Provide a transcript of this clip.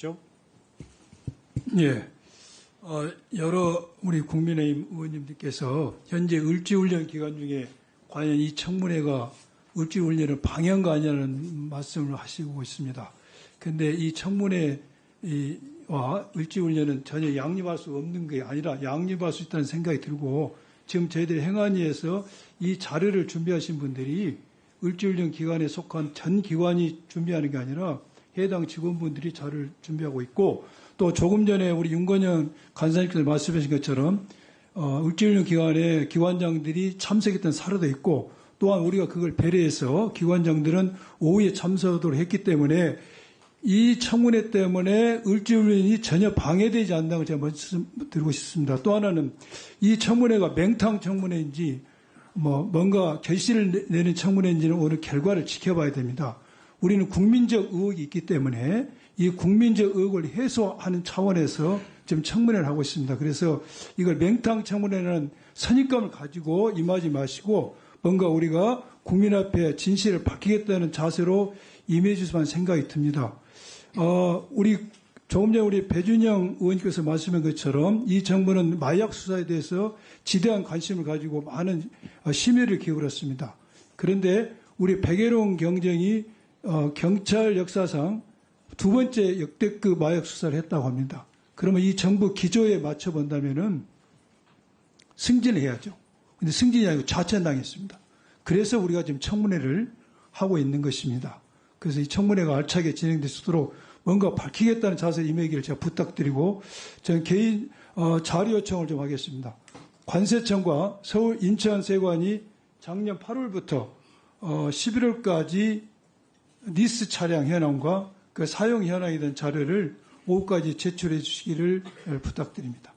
죠? 예. 어, 여러 우리 국민의힘 의원님들께서 현재 을지훈련 기간 중에 과연 이 청문회가 을지훈련을 방해한 거 아니냐는 말씀을 하시고 있습니다. 근데 이 청문회와 을지훈련은 전혀 양립할 수 없는 게 아니라 양립할 수 있다는 생각이 들고 지금 저희들이 행안위에서 이 자료를 준비하신 분들이 을지훈련 기관에 속한 전 기관이 준비하는 게 아니라 해당 직원분들이 자료를 준비하고 있고 또 조금 전에 우리 윤건영 간사님께서 말씀하신 것처럼 어, 을지훈련 기관에 기관장들이 참석했던 사례도 있고 또한 우리가 그걸 배려해서 기관장들은 오후에 참석하도록 했기 때문에 이 청문회 때문에 을지훈련이 전혀 방해되지 않는다고 제가 말씀드리고 싶습니다. 또 하나는 이 청문회가 맹탕 청문회인지 뭐 뭔가 결실을 내- 내는 청문회인지는 오늘 결과를 지켜봐야 됩니다. 우리는 국민적 의혹이 있기 때문에 이 국민적 의혹을 해소하는 차원에서 지금 청문회를 하고 있습니다. 그래서 이걸 맹탕 청문회라는 선입감을 가지고 임하지 마시고 뭔가 우리가 국민 앞에 진실을 밝히겠다는 자세로 임해 주시면 생각이 듭니다. 어, 우리 조금 전에 우리 배준영 의원님께서 말씀한 것처럼 이 정부는 마약 수사에 대해서 지대한 관심을 가지고 많은 어, 심혈을 기울였습니다. 그런데 우리 백예롱 경쟁이 어, 경찰 역사상 두 번째 역대급 마약 수사를 했다고 합니다. 그러면 이 정부 기조에 맞춰 본다면은 승진해야죠. 근데 승진이 아니고 자천당했습니다. 그래서 우리가 지금 청문회를 하고 있는 것입니다. 그래서 이 청문회가 알차게 진행될 수 있도록 뭔가 밝히겠다는 자세 임하기를 제가 부탁드리고 저는 개인 어, 자료 요청을 좀 하겠습니다. 관세청과 서울 인천세관이 작년 8월부터 어, 11월까지 니스 차량 현황과 그 사용 현황에 대한 자료를 오후까지 제출해 주시기를 부탁드립니다.